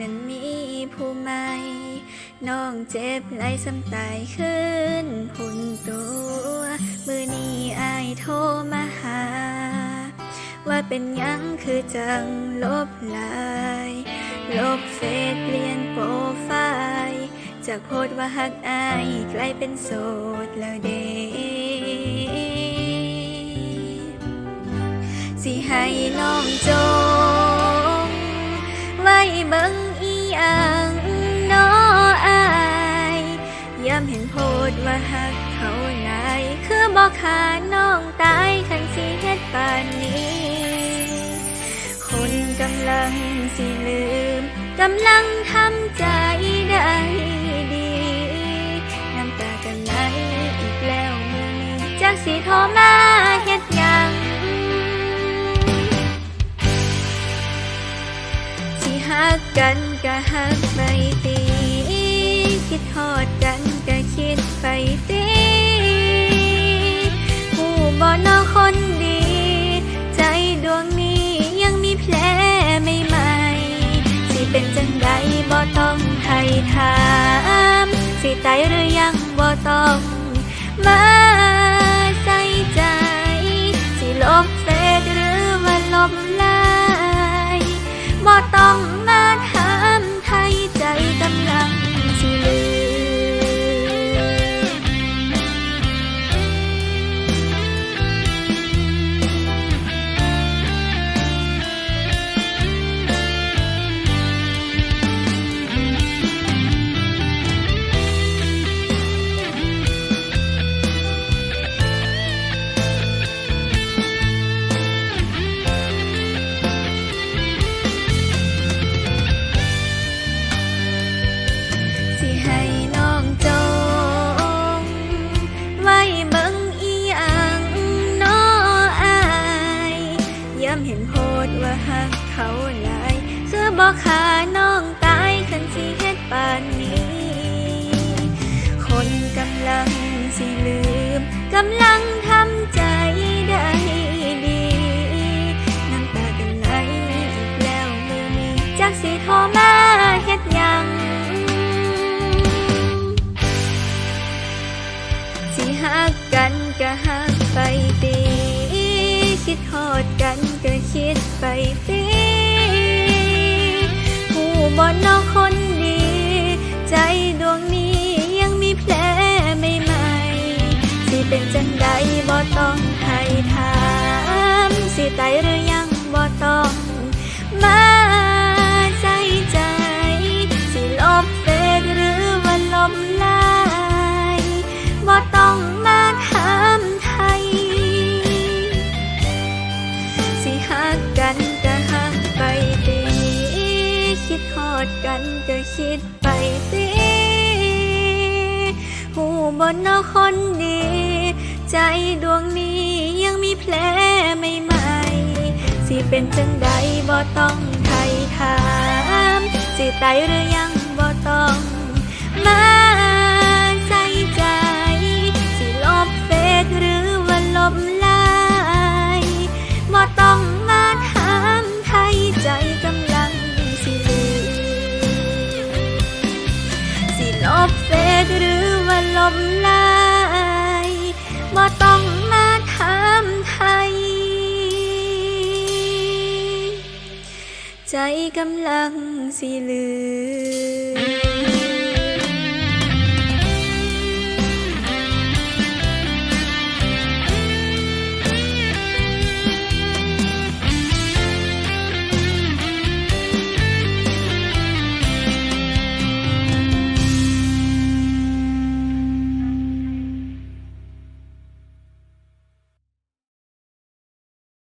น้ใหม่น้องเจ็บไหลซ้ำตายขึ้นพุ่นตัว มือนี้อายโทรมาหา ว่าเป็นยังคือจังลบลายลบเฟซเปลี่ยนโปรไฟล์จากโพสต์ว่าหักอายกลายเป็นโสดแล้วเดสิให้น้องโจำเห็นโพสต์ว่าหักเขาหลายคือบอกขาน้องตายคันสิเฮ็ดปานนี้ คนกำลังสิลืมกำลังทำใจได้ดี น้ำตากันไหลอีกแล้วมือจากสิโทรมาเฮ็ดยังสิหักกันก็หักไปตีคิดทอด ใจหรือยังบ่ต้องมา เขาหลายคือบอกขาน้องตายคันสิเฮ็ดปานนี้ คนกำลังสิลืมกำลังทำใจได้ดีน้ำตากันไหลอีกแล้วมือนี้จากสิโทรมาเฮ็ดยังสิหักกันก็หักไปตีคิดทอด กันก็คิดไปตีผู้บ่นอกคนดี ใจดวงนี้ยังมีแผลไม่ใหมสิเป็นจังใดบ่ต้องให้ถาม สิตายหรือยังบ่ต้องมา บนนอคนดี ใจดวงนี้ยังมีแผลใหม่ไหมสิเป็นจังใดบ่ต้องไทยถาม สิตายหรือยังบ่ต้องมา ว่าลบไลน์บ่ต้องมาถามไทย ใจกำลังสิลือ